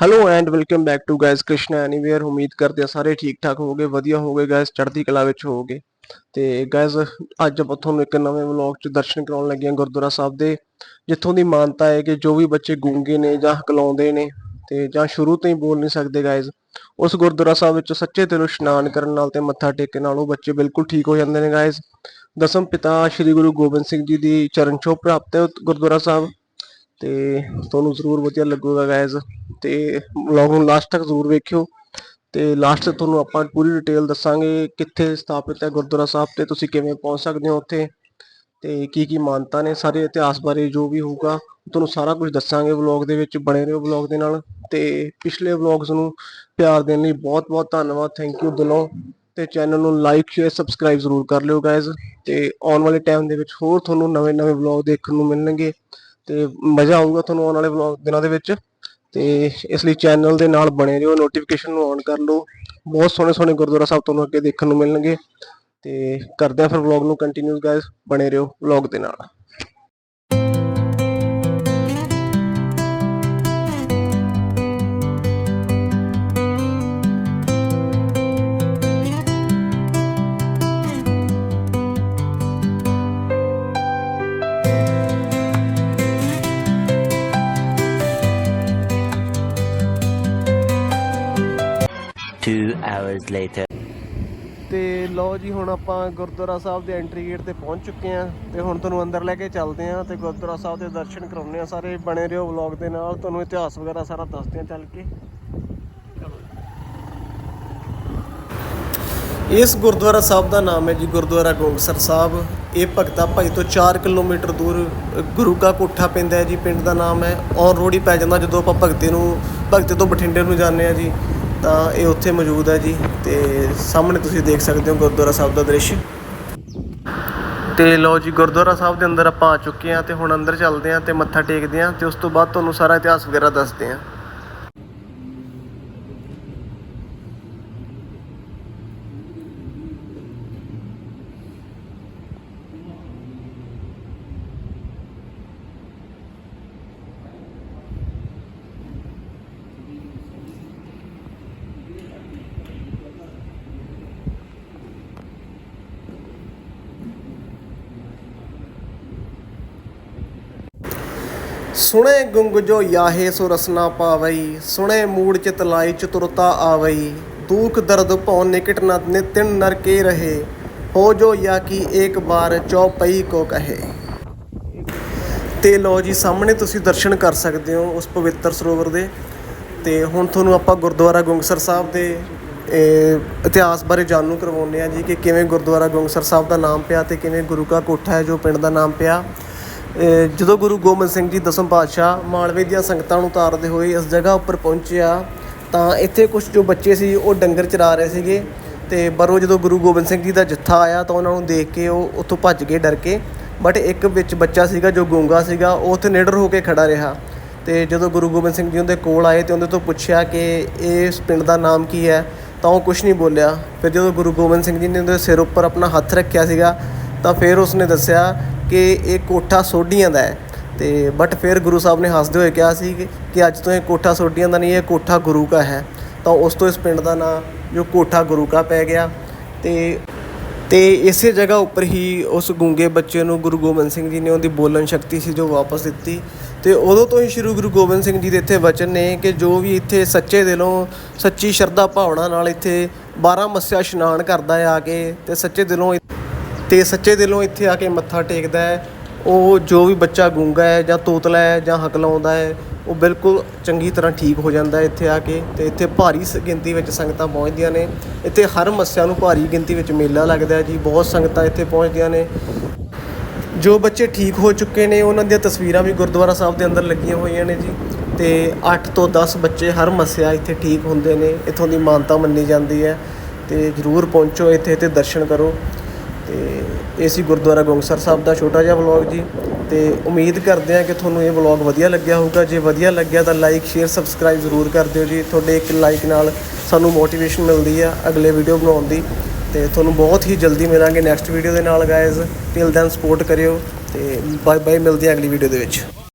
Hello and welcome back to guys Krishna anywhere ਉਮੀਦ ਕਰਦੇ ਆ ਸਾਰੇ ਠੀਕ ਠਾਕ ਹੋਵੋਗੇ, ਵਧੀਆ ਹੋਵੋਗੇ ਗਾਇਸ ਚੜ੍ਹਦੀ ਕਲਾ ਵਿੱਚ ਹੋਵੋਗੇ। ਤੇ ਗਾਇਸ ਅੱਜ ਆਪਾਂ ਤੁਹਾਨੂੰ ਇੱਕ ਨਵੇਂ ਵਲੌਗ 'ਚ ਦਰਸ਼ਨ ਕਰਾਉਣ ਲੱਗੇ ਹਾਂ ਗੁਰਦੁਆਰਾ ਸਾਹਿਬ ਦੇ, ਜਿੱਥੋਂ ਦੀ ਮਾਨਤਾ ਹੈ ਕਿ ਜੋ ਵੀ ਬੱਚੇ ਗੂੰਗੇ ਨੇ ਜਾਂ ਹਕਲਾਉਂਦੇ ਨੇ, ਤੇ ਜਾਂ ਸ਼ੁਰੂ ਤੋਂ ਹੀ ਬੋਲ ਨਹੀਂ ਸਕਦੇ ਗਾਇਸ ਉਸ ਗੁਰਦੁਆਰਾ ਸਾਹਿਬ ਵਿੱਚ ਸੱਚੇ ਦਿਲੋਂ ਇਸ਼ਨਾਨ ਕਰਨ ਨਾਲ ਤੇ ਮੱਥਾ ਟੇਕਣ ਨਾਲ ਉਹ ਬੱਚੇ ਬਿਲਕੁਲ ਠੀਕ ਹੋ ਜਾਂਦੇ ਨੇ ਗਾਇਸ ਦਸਮ ਪਿਤਾ ਸ੍ਰੀ ਗੁਰੂ ਗੋਬਿੰਦ ਸਿੰਘ ਜੀ ਦੀ ਚਰਨ ਛੋਹ ਪ੍ਰਾਪਤ ਹੈ ਗੁਰਦੁਆਰਾ ਸਾਹਿਬ। ਤੇ ਤੁਹਾਨੂੰ ਜ਼ਰੂਰ ਵਧੀਆ ਲੱਗੂਗਾ ਗਾਇਜ਼ ਤੇ ਵਲੌਗ ਨੂੰ ਲਾਸਟ ਤੱਕ ਜ਼ਰੂਰ ਵੇਖਿਓ ਤੇ ਲਾਸਟ ਤੇ ਤੁਹਾਨੂੰ ਆਪਾਂ ਪੂਰੀ ਡਿਟੇਲ ਦੱਸਾਂਗੇ ਕਿੱਥੇ ਸਥਾਪਿਤ ਹੈ ਗੁਰਦੁਆਰਾ ਸਾਹਿਬ ਤੇ ਤੁਸੀਂ ਕਿਵੇਂ ਪਹੁੰਚ ਸਕਦੇ ਹੋ ਉੱਥੇ ਤੇ ਕੀ ਕੀ ਮਾਨਤਾ ਨੇ ਸਾਰੇ ਇਤਿਹਾਸ ਬਾਰੇ ਜੋ ਵੀ ਹੋਊਗਾ ਤੁਹਾਨੂੰ ਸਾਰਾ ਕੁਝ ਦੱਸਾਂਗੇ ਵਲੌਗ ਦੇ ਵਿੱਚ, ਬਣੇ ਰਹੋ ਵਲੌਗ ਦੇ ਨਾਲ ਤੇ ਪਿਛਲੇ ਵਲੌਗਸ ਨੂੰ ਪਿਆਰ ਦੇਣ ਲਈ ਬਹੁਤ ਬਹੁਤ ਧੰਨਵਾਦ ਥੈਂਕ ਯੂ ਦਿਲੋਂ ਤੇ ਚੈਨਲ ਨੂੰ ਲਾਈਕ ਸ਼ੇਅਰ ਸਬਸਕ੍ਰਾਈਬ ਜ਼ਰੂਰ ਕਰ ਲਿਓ ਗਾਇਜ਼ ਤੇ ਆਉਣ ਵਾਲੇ ਟਾਈਮ ਦੇ ਵਿੱਚ ਹੋਰ ਤੁਹਾਨੂੰ ਨਵੇਂ ਨਵੇਂ ਵਲੌਗ ਦੇਖਣ ਨੂੰ ਮਿਲਣਗੇ। ਤੇ ਮਜ਼ਾ ਆਊਗਾ ਤੁਹਾਨੂੰ ਆਉਣ ਵਾਲੇ ਵਲੌਗ ਦਿਨਾਂ ਦੇ ਵਿੱਚ। ਤੇ ਇਸ ਲਈ ਚੈਨਲ ਦੇ ਨਾਲ ਬਣੇ ਰਹੋ ਨੋਟੀਫਿਕੇਸ਼ਨ ਨੂੰ ਔਨ ਕਰ ਲਓ। ਬਹੁਤ ਸੋਹਣੇ ਸੋਹਣੇ ਗੁਰਦੁਆਰਾ ਸਾਹਿਬ ਤੁਹਾਨੂੰ ਅੱਗੇ ਦੇਖਣ ਨੂੰ ਮਿਲਣਗੇ। ਤੇ ਕਰਦੇ ਆ ਫਿਰ ਵਲੌਗ ਨੂੰ ਕੰਟੀਨਿਊ ਗਾਇਸ ਬਣੇ ਰਹੋ ਵਲੌਗ ਦੇ ਨਾਲ। Two hours later. ਤੇ ਲਓ ਜੀ, ਹੁਣ ਆਪਾਂ ਗੁਰਦੁਆਰਾ ਸਾਹਿਬ ਦੇ ਐਂਟਰੀ ਗੇਟ ਤੇ ਪਹੁੰਚ ਚੁੱਕੇ ਆ ਤੇ ਹੁਣ ਤੁਹਾਨੂੰ ਅੰਦਰ ਲੈ ਕੇ ਚੱਲਦੇ ਆ ਤੇ ਗੁਰਦੁਆਰਾ ਸਾਹਿਬ ਦੇ ਦਰਸ਼ਨ ਕਰਾਉਣੇ ਆ ਸਾਰੇ ਬਣੇ ਰਹੋ ਵਲੌਗ ਦੇ ਨਾਲ। ਤੁਹਾਨੂੰ ਇਤਿਹਾਸ ਵਗੈਰਾ ਸਾਰਾ ਦੱਸਦੇ ਆ ਚੱਲ ਕੇ। ਇਸ ਗੁਰਦੁਆਰਾ ਸਾਹਿਬ ਦਾ ਨਾਮ ਹੈ ਜੀ ਗੁਰਦੁਆਰਾ ਗੋਗਸਰ ਸਾਹਿਬ। ਇਹ ਭਗਤਾ ਭਾਈ ਤੋਂ 4 ਕਿਲੋਮੀਟਰ ਦੂਰ ਗੁਰੂ ਕਾ ਕੋਠਾ ਪੈਂਦਾ ਹੈ ਜੀ, ਪਿੰਡ ਦਾ ਨਾਮ ਹੈ। ਔਨ ਰੋਡ ਹੀ ਪੈ ਜਾਂਦਾ ਜਦੋਂ ਆਪਾਂ ਭਗਤੇ ਨੂੰ, ਭਗਤੇ ਤੋਂ ਬਠਿੰਡੇ ਨੂੰ ਜਾਂਦੇ ਆ ਜੀ। ਤਾਂ ਇਹ ਉੱਥੇ ਮੌਜੂਦ ਹੈ ਜੀ ਤੇ ਸਾਹਮਣੇ ਤੁਸੀਂ ਦੇਖ ਸਕਦੇ ਹੋ ਗੁਰਦੁਆਰਾ ਸਾਹਿਬ ਦਾ ਦ੍ਰਿਸ਼। ਤੇ ਲਓ ਜੀ, ਗੁਰਦੁਆਰਾ ਸਾਹਿਬ ਦੇ ਅੰਦਰ ਆਪਾਂ ਆ ਚੁੱਕੇ ਹਾਂ ਤੇ ਹੁਣ ਅੰਦਰ ਚੱਲਦੇ ਹਾਂ ਤੇ ਮੱਥਾ ਟੇਕਦੇ ਹਾਂ ਤੇ ਉਸ ਤੋਂ ਬਾਅਦ ਤੁਹਾਨੂੰ ਸਾਰਾ ਇਤਿਹਾਸ ਵਗੈਰਾ ਦੱਸਦੇ ਹਾਂ। ਸੁਣੇ ਗੁੰਗ ਜੋ ਯਾਹੇ ਸੋ ਰਸਨਾ ਪਾਵਈ, ਸੁਣੇ ਮੂੜ ਚਿਤ ਲਾਈ ਚਤੁਰਤਾ ਆਵਈ। ਦੂਖ ਦਰਦ ਭਉ ਨਿਕਟ ਨ ਨਿਤਿਨ ਨਰ ਕੇ ਰਹੇ। ਹੋ ਜੋ ਯਾ ਕੀ ਏਕ ਬਾਰ ਚੌਪਈ ਕੋ ਕਹੇ। ਤੇ ਲੋ ਜੀ, ਸਾਹਮਣੇ ਤੁਸੀਂ ਦਰਸ਼ਨ ਕਰ ਸਕਦੇ ਹੋ ਉਸ ਪਵਿੱਤਰ ਸਰੋਵਰ ਦੇ। ਤੇ ਹੁਣ ਤੁਹਾਨੂੰ ਆਪਾਂ ਗੁਰਦੁਆਰਾ ਗੁੰਗਸਰ ਸਾਹਿਬ ਦੇ ਇਤਿਹਾਸ ਬਾਰੇ ਜਾਣੂ ਕਰਵਾਉਂਦੇ ਆ ਜੀ ਕਿ ਕਿਵੇਂ ਗੁਰਦੁਆਰਾ ਗੁੰਗਸਰ ਸਾਹਿਬ ਦਾ ਨਾਮ ਪਿਆ ਤੇ ਕਿਵੇਂ ਗੁਰੂ ਕਾ ਕੋਠਾ ਹੈ ਜੋ ਪਿੰਡ ਦਾ ਨਾਮ ਪਿਆ। ਜਦੋਂ ਗੁਰੂ ਗੋਬਿੰਦ ਸਿੰਘ ਜੀ ਦਸਮ ਪਾਤਸ਼ਾਹ ਮਾਲਵੇ ਦੀਆਂ ਸੰਗਤਾਂ ਨੂੰ ਉਤਾਰਦੇ ਹੋਏ ਇਸ ਜਗ੍ਹਾ ਉੱਪਰ ਪਹੁੰਚਿਆ, ਤਾਂ ਇੱਥੇ ਕੁਝ ਜੋ ਬੱਚੇ ਸੀ ਉਹ ਡੰਗਰ ਚਰਾ ਰਹੇ ਸੀਗੇ ਤੇ ਬਰੋ ਜਦੋਂ ਗੁਰੂ ਗੋਬਿੰਦ ਸਿੰਘ ਜੀ ਦਾ ਜੱਥਾ ਆਇਆ ਤਾਂ ਉਹਨਾਂ ਨੂੰ ਦੇਖ ਕੇ ਉਹ ਉੱਥੋਂ ਭੱਜ ਗਏ ਡਰ ਕੇ ਬਟ ਇੱਕ ਵਿੱਚ ਬੱਚਾ ਸੀਗਾ ਜੋ ਗੂੰਗਾ ਸੀਗਾ, ਉਹ ਉੱਥੇ ਨਿਡਰ ਹੋ ਕੇ ਖੜਾ ਰਿਹਾ। ਤੇ ਜਦੋਂ ਗੁਰੂ ਗੋਬਿੰਦ ਸਿੰਘ ਜੀ ਉਹਦੇ ਕੋਲ ਆਏ ਤੇ ਉਹਦੇ ਤੋਂ ਪੁੱਛਿਆ ਕਿ ਇਸ ਪਿੰਡ ਦਾ ਨਾਮ ਕੀ ਹੈ, ਤਾਂ ਉਹ ਕੁਝ ਨਹੀਂ ਬੋਲਿਆ। ਫਿਰ ਜਦੋਂ ਗੁਰੂ ਗੋਬਿੰਦ ਸਿੰਘ ਜੀ ਨੇ ਉਹਦੇ ਸਿਰ ਉੱਪਰ ਆਪਣਾ ਹੱਥ ਰੱਖਿਆ ਸੀਗਾ, ਤਾਂ ਫਿਰ ਉਸਨੇ ਦੱਸਿਆ ਕਿ ਇਹ ਕੋਠਾ ਸੋਢੀਆਂ ਦਾ ਹੈ। ਤੇ ਬਟ ਫਿਰ ਗੁਰੂ ਸਾਹਿਬ ਨੇ ਹੱਸਦੇ ਹੋਏ ਕਿਹਾ ਸੀ ਕਿ- ਅੱਜ ਤੋਂ ਇਹ ਕੋਠਾ ਸੋਢੀਆਂ ਦਾ ਨਹੀਂ, ਇਹ ਕੋਠਾ ਗੁਰੂ ਕਾ ਹੈ। ਤਾਂ ਉਸ ਤੋਂ ਇਸ ਪਿੰਡ ਦਾ ਨਾਂ ਜੋ ਕੋਠਾ ਗੁਰੂ ਕਾ ਪੈ ਗਿਆ। ਤੇ ਤੇ ਇਸੇ ਜਗ੍ਹਾ ਉੱਪਰ ਹੀ ਉਸ ਗੂੰਗੇ ਬੱਚੇ ਨੂੰ ਗੁਰੂ ਗੋਬਿੰਦ ਸਿੰਘ ਜੀ ਨੇ ਉਹਦੀ ਬੋਲਣ ਸ਼ਕਤੀ ਸੀ ਜੋ ਵਾਪਸ ਦਿੱਤੀ। ਤੇ ਉਦੋਂ ਤੋਂ ਹੀ ਸ਼ੁਰੂ ਗੁਰੂ ਗੋਬਿੰਦ ਸਿੰਘ ਜੀ ਦੇ ਇੱਥੇ ਵਚਨ ਨੇ ਕਿ ਜੋ ਵੀ ਇੱਥੇ ਸੱਚੇ ਦਿਲੋਂ ਸੱਚੀ ਸ਼ਰਧਾ ਭਾਵਨਾ ਨਾਲ ਇੱਥੇ 12 ਮੱਸਿਆ ਇਸ਼ਨਾਨ ਕਰਦਾ ਹੈ ਆ ਕੇ ਤੇ ਸੱਚੇ ਦਿਲੋਂ ਤੇ ਸੱਚੇ ਦਿਲੋਂ ਇੱਥੇ ਆ ਕੇ ਮੱਥਾ ਟੇਕਦਾ ਹੈ। ਉਹ ਜੋ ਵੀ ਬੱਚਾ ਗੂੰਗਾ ਹੈ ਜਾਂ ਤੋਤਲਾ ਹੈ ਜਾਂ ਹਕਲਾਉਂਦਾ ਹੈ, ਉਹ ਬਿਲਕੁਲ ਚੰਗੀ ਤਰ੍ਹਾਂ ਠੀਕ ਹੋ ਜਾਂਦਾ ਇੱਥੇ ਆ ਕੇ ਤੇ ਇੱਥੇ ਭਾਰੀ ਸ- ਗਿਣਤੀ ਵਿੱਚ ਸੰਗਤਾਂ ਪਹੁੰਚਦੀਆਂ ਨੇ। ਇੱਥੇ ਹਰ ਮੱਸਿਆ ਨੂੰ ਭਾਰੀ ਗਿਣਤੀ ਵਿੱਚ ਮੇਲਾ ਲੱਗਦਾ ਜੀ, ਬਹੁਤ ਸੰਗਤਾਂ ਇੱਥੇ ਪਹੁੰਚਦੀਆਂ ਨੇ। ਜੋ ਬੱਚੇ ਠੀਕ ਹੋ ਚੁੱਕੇ ਨੇ, ਉਹਨਾਂ ਦੀਆਂ ਤਸਵੀਰਾਂ ਵੀ ਗੁਰਦੁਆਰਾ ਸਾਹਿਬ ਦੇ ਅੰਦਰ ਲੱਗੀਆਂ ਹੋਈਆਂ ਨੇ ਜੀ ਤੇ 8 ਤੋਂ 10 ਬੱਚੇ ਹਰ ਮੱਸਿਆ ਇੱਥੇ ਠੀਕ ਹੁੰਦੇ ਨੇ, ਇੱਥੋਂ ਦੀ ਮਾਨਤਾ ਮੰਨੀ ਜਾਂਦੀ ਹੈ ਤੇ ਜਰੂਰ ਪਹੁੰਚੋ ਇੱਥੇ ਤੇ ਦਰਸ਼ਨ ਕਰੋ। ਤੇ ਇਹ ਸੀ ਗੁਰਦੁਆਰਾ ਗੋਂਗਸਰ ਸਾਹਿਬ ਦਾ ਛੋਟਾ ਜਿਹਾ ਵਲੌਗ ਜੀ। ਤੇ ਉਮੀਦ ਕਰਦੇ ਹਾਂ ਕਿ ਤੁਹਾਨੂੰ ਇਹ ਵਲੌਗ ਵਧੀਆ ਲੱਗਿਆ ਹੋਊਗਾ। ਜੇ ਵਧੀਆ ਲੱਗਿਆ ਤਾਂ ਲਾਈਕ ਸ਼ੇਅਰ ਸਬਸਕ੍ਰਾਈਬ ਜ਼ਰੂਰ ਕਰ ਦਿਓ ਜੀ। ਤੁਹਾਡੇ ਇੱਕ ਲਾਈਕ ਨਾਲ ਸਾਨੂੰ ਮੋਟੀਵੇਸ਼ਨ ਮਿਲਦੀ ਆ ਅਗਲੇ ਵੀਡੀਓ ਬਣਾਉਣ ਦੀ। ਤੇ ਤੁਹਾਨੂੰ ਬਹੁਤ ਹੀ ਜਲਦੀ ਮਿਲਾਂਗੇ ਨੈਕਸਟ ਵੀਡੀਓ ਦੇ ਨਾਲ ਗਾਇਜ਼ ਟਿਲ ਦੈਨ ਸਪੋਰਟ ਕਰਿਓ ਤੇ ਬਾਏ ਬਾਏ ਮਿਲਦੇ ਹਾਂ ਅਗਲੀ ਵੀਡੀਓ ਦੇ ਵਿੱਚ।